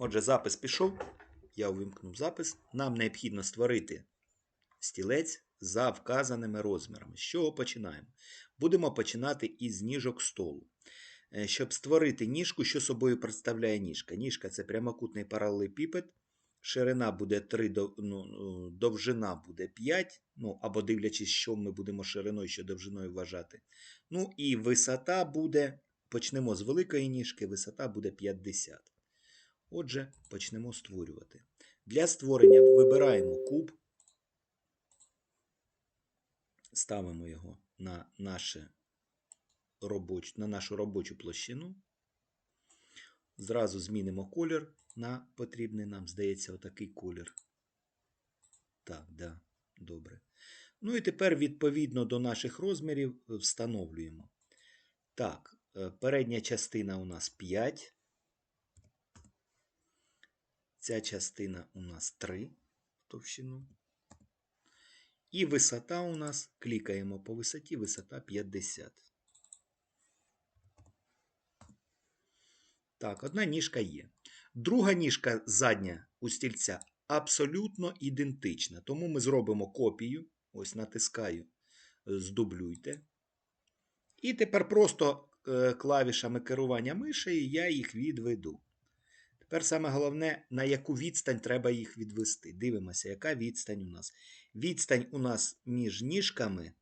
Отже, запис пішов. Я увімкнув запис. Нам необхідно створити стілець за вказаними розмірами. З чого починаємо? Будемо починати із ніжок столу. Е, Щоб створити ніжку, що собою представляє ніжка? Ніжка це прямокутний паралелепіпед. Ширина буде 3, ну, ну, довжина буде 5, ну, або дивлячись, що ми будемо шириною, що довжиною вважати. Ну і висота буде, почнемо з великої ніжки, висота буде 50. Отже, почнемо створювати. Для створення вибираємо куб, ставимо його на, наше робоч, на нашу робочу площину. Зразу змінимо колір на потрібний нам, здається, отакий колір. Так, да, добре. Ну і тепер, відповідно до наших розмірів, е, встановлюємо. Так, е, передня частина у нас 5. Ця частина у нас 3 в товщину. І висота у нас, клікаємо по висоті, висота 50. Так, одна ніжка є. Друга ніжка задня у стільця абсолютно ідентична. Тому ми зробимо копію. Ось натискаю здублюйте. І тепер просто е, клавішами керування мишею я їх відведу. Тепер саме головне, на яку відстань треба їх відвести. Дивимося, яка відстань у нас. Відстань у нас між ніжками,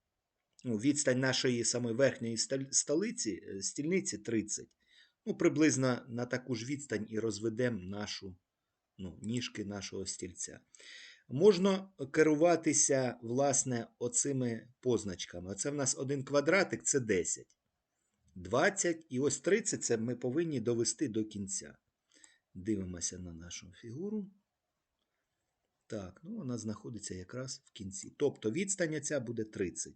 ну, відстань нашої самої верхньої столиці, е, стільниці 30. Ну, приблизно на таку ж відстань і розведемо нашу, ну, ніжки нашого стільця. Можна керуватися, власне, оцими позначками. Оце в нас один квадратик це 10. 20 і ось 30 це ми повинні довести до кінця. Дивимося на нашу фігуру. Так, ну вона знаходиться якраз в кінці. Тобто відстань ця буде 30.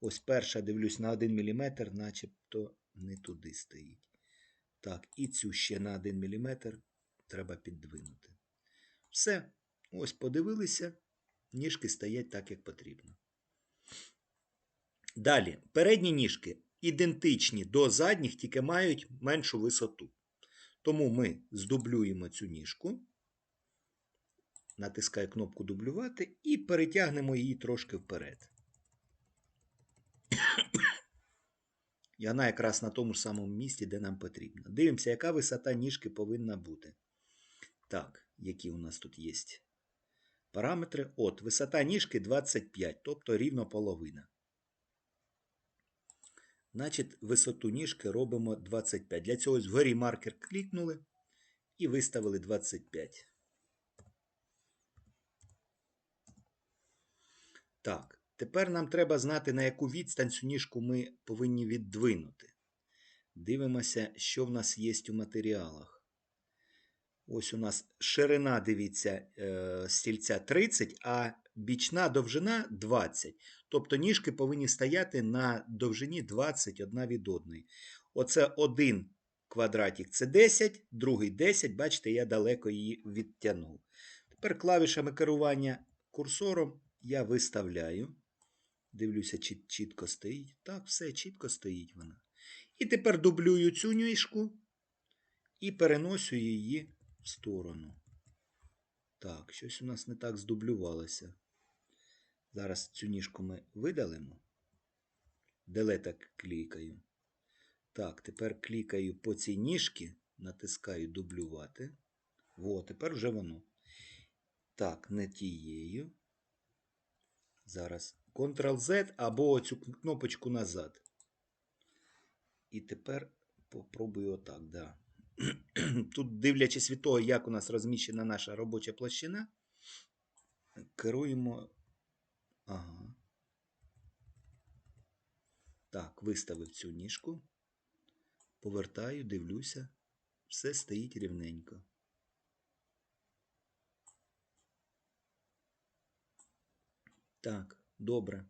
Ось перша, дивлюсь, на 1 мм, начебто не туди стоїть. Так, і цю ще на 1 мм треба піддвинути. Все. Ось подивилися, ніжки стоять так, як потрібно. Далі, передні ніжки ідентичні до задніх, тільки мають меншу висоту. Тому ми здублюємо цю ніжку, натискаю кнопку дублювати і перетягнемо її трошки вперед. І вона якраз на тому ж самому місці, де нам потрібно. Дивимося, яка висота ніжки повинна бути. Так, які у нас тут є параметри. От, висота ніжки 25, тобто рівно половина. Значить, висоту ніжки робимо 25. Для цього ось вгорі маркер клікнули і виставили 25. Так, тепер нам треба знати, на яку відстань цю ніжку ми повинні віддвинути. Дивимося, що в нас є у матеріалах. Ось у нас ширина, дивіться, е, стільця 30, а бічна довжина 20. Тобто ніжки повинні стояти на довжині 21 від одної. Оце один квадратик це 10, другий 10. Бачите, я далеко її відтягнув. Тепер клавішами керування курсором я виставляю. Дивлюся, чи чітко стоїть. Так, все чітко стоїть вона. І тепер дублюю цю ніжку і переносю її в сторону. Так, щось у нас не так здублювалося. Зараз цю ніжку ми видалимо. Делета клікаю. Так, тепер клікаю по цій ніжці, натискаю дублювати. О, тепер вже воно. Так, не тією. Зараз Ctrl-Z або цю кнопочку назад. І тепер попробую отак, да. Тут, дивлячись від того, як у нас розміщена наша робоча площина, керуємо. Ага. Так, виставив цю ніжку. Повертаю, дивлюся. Все стоїть рівненько. Так, добре.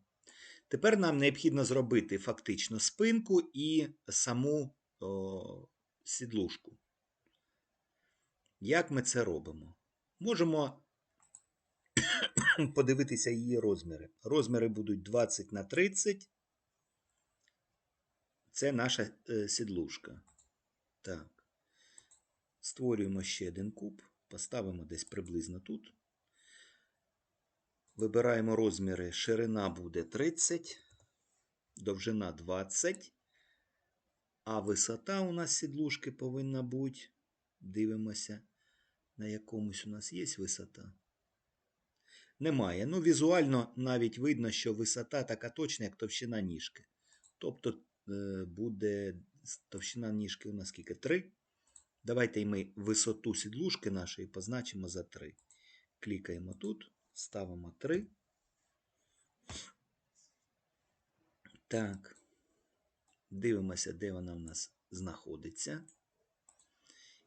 Тепер нам необхідно зробити фактично спинку і саму о, сідлушку. Як ми це робимо? Можемо подивитися її розміри. Розміри будуть 20 на 30. Це наша е, сідлушка. Так. Створюємо ще один куб, поставимо десь приблизно тут. Вибираємо розміри. Ширина буде 30, довжина 20, а висота у нас сідлушки повинна бути. Дивимося, на якомусь у нас є висота. Немає. Ну, візуально навіть видно, що висота така точна, як товщина ніжки. Тобто е, буде товщина ніжки у нас скільки? 3. Давайте ми висоту сідлушки нашої позначимо за 3. Клікаємо тут, ставимо 3. Так. Дивимося, де вона в нас знаходиться.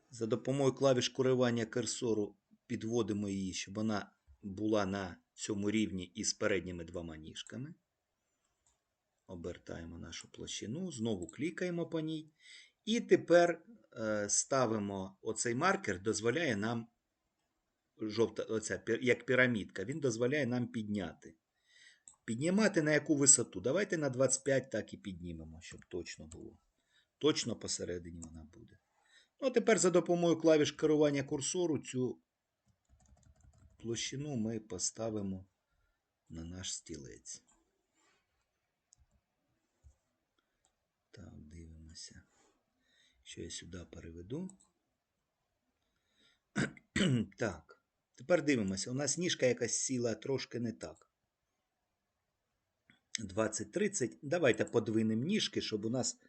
За допомогою клавіш коривання курсору підводимо її, щоб вона була на цьому рівні із передніми двома ніжками. Обертаємо нашу площину, знову клікаємо по ній. І тепер е, ставимо оцей маркер, дозволяє нам жовта, оця, як пірамідка, він дозволяє нам підняти. Піднімати на яку висоту? Давайте на 25 так і піднімемо, щоб точно було. Точно посередині вона буде. Ну, а тепер за допомогою клавіш керування курсору цю площину ми поставимо на наш стілець. Так, дивимося. Що я сюди переведу. так. Тепер дивимося. У нас ніжка якась сіла трошки не так. 20-30. Давайте подвинемо ніжки, щоб у нас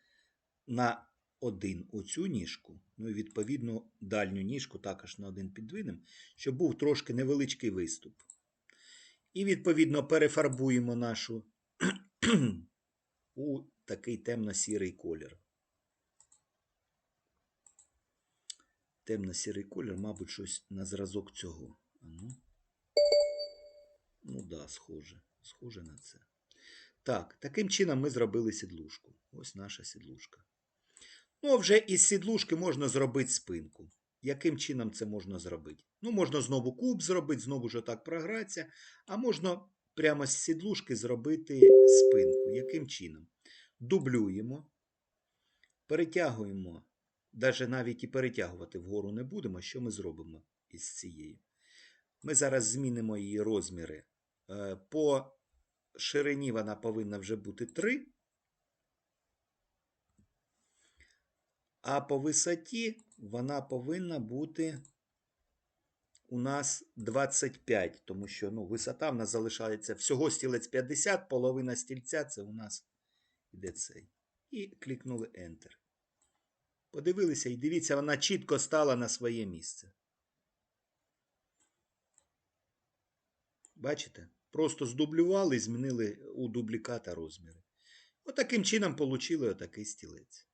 на один оцю ніжку, ну і відповідно дальню ніжку також на один підвинемо, щоб був трошки невеличкий виступ. І відповідно перефарбуємо нашу у такий темно-сірий колір. Темно-сірий колір, мабуть, щось на зразок цього. Ну, ну да, схоже. Схоже на це. Так, таким чином ми зробили сідлушку. Ось наша сідлушка. Ну, а вже із сідлушки можна зробити спинку. Яким чином це можна зробити? Ну, можна знову куб зробити, знову ж отак програтися, а можна прямо з сідлушки зробити спинку. Яким чином? Дублюємо, перетягуємо, навіть навіть і перетягувати вгору не будемо. Що ми зробимо із цією? Ми зараз змінимо її розміри. Е, По ширині вона повинна вже бути 3. А по висоті вона повинна бути у нас 25, тому що ну, висота в нас залишається всього стілець 50, половина стільця це у нас іде цей. І клікнули Enter. Подивилися і дивіться, вона чітко стала на своє місце. Бачите? Просто здублювали і змінили у дубліката розміри. Отаким чином отримали отакий стілець.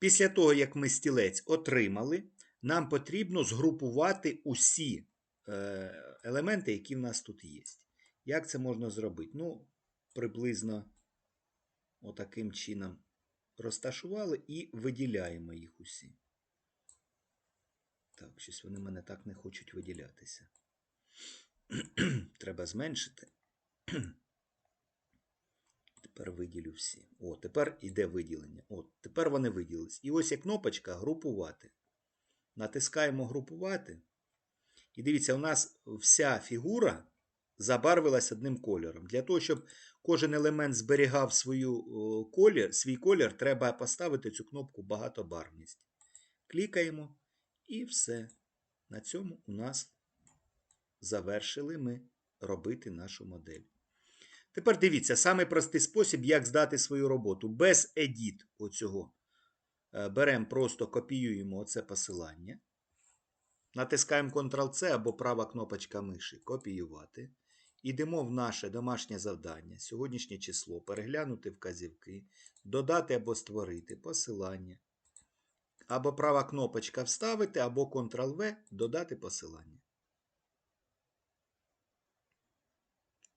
Після того, як ми стілець отримали, нам потрібно згрупувати усі е, елементи, які в нас тут є. Як це можна зробити? Ну, приблизно отаким чином розташували і виділяємо їх усі. Так, щось вони мене так не хочуть виділятися. Треба зменшити. Тепер виділю всі. О, тепер іде виділення. От, тепер вони виділились. І ось є кнопочка групувати. Натискаємо групувати. І дивіться, у нас вся фігура забарвилась одним кольором. Для того, щоб кожен елемент зберігав свою колір, свій колір, треба поставити цю кнопку багатобарвність. Клікаємо і все. На цьому у нас завершили ми робити нашу модель. Тепер дивіться, самий простий спосіб, як здати свою роботу. Без edit оцього. Е, Беремо, просто копіюємо оце посилання. Натискаємо Ctrl-C або права кнопочка миші Копіювати. Йдемо в наше домашнє завдання. Сьогоднішнє число. Переглянути вказівки. Додати або створити посилання. Або права кнопочка Вставити, або Ctrl-V додати посилання.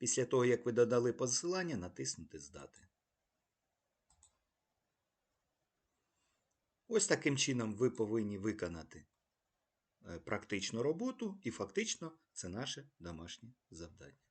Після того, як ви додали посилання, натиснути Здати. Ось таким чином ви повинні виконати е, практичну роботу, і фактично це наше домашнє завдання.